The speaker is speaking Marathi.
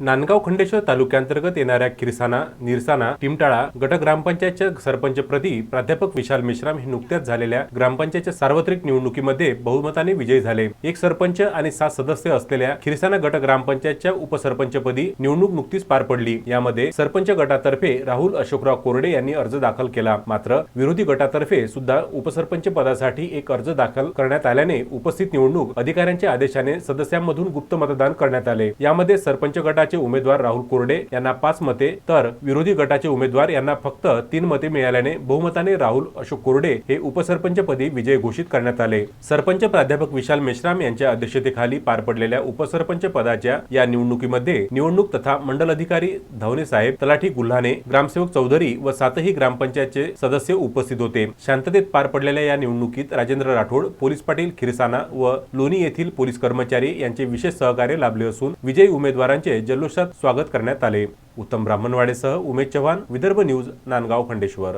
नांदगाव खंडेश्वर तालुक्यांतर्गत येणाऱ्या खिरसाना निरसाना टिमटाळा गट ग्रामपंचायतच्या सरपंच प्रदी प्राध्यापक विशाल मेश्राम हे नुकत्याच झालेल्या ग्रामपंचायतच्या सार्वत्रिक निवडणुकीमध्ये बहुमताने विजयी झाले. एक सरपंच आणि सात सदस्य असलेल्या खिरसाना गट ग्रामपंचायतच्या उपसरपंचपदी निवडणूक नुकतीच पार पडली. यामध्ये सरपंच गटातर्फे राहुल अशोकराव कोरडे यांनी अर्ज दाखल केला. मात्र विरोधी गटातर्फे सुद्धा उपसरपंच पदासाठी एक अर्ज दाखल करण्यात आल्याने उपस्थित निवडणूक अधिकाऱ्यांच्या आदेशाने सदस्यांमधून गुप्त मतदान करण्यात आले. यामध्ये सरपंच गटाचे उमेदवार राहुल कोरडे यांना पाच मते तर विरोधी गटाचे उमेदवार यांना फक्त तीन मते मिळाल्याने बहुमताने राहुल अशोक कोरडे हे उपसरपंच पदी विजय घोषित करण्यात आले. सरपंच प्राध्यापक विशाल मेश्राम यांच्या अध्यक्षतेखाली पार पडलेल्या उपसरपंच पदाच्या या निवडणुकीमध्ये निवडणूक तथा मंडल अधिकारी धवने साहेब तलाठी गुल्हाने ग्रामसेवक चौधरी व सातही ग्रामपंचायतचे सदस्य उपस्थित होते. शांततेत पार पडलेल्या या निवडणुकीत राजेंद्र राठोड पोलीस पाटील खिरसाना व लोणी येथील पोलीस कर्मचारी यांचे विशेष सहकार्य लाभले असून विजयी उमेदवारांचे जल्लोषात स्वागत करण्यात आले. उत्तम ब्राह्मणवाडेसह उमेश चव्हाण विदर्भ न्यूज नांदगाव खंडेश्वर.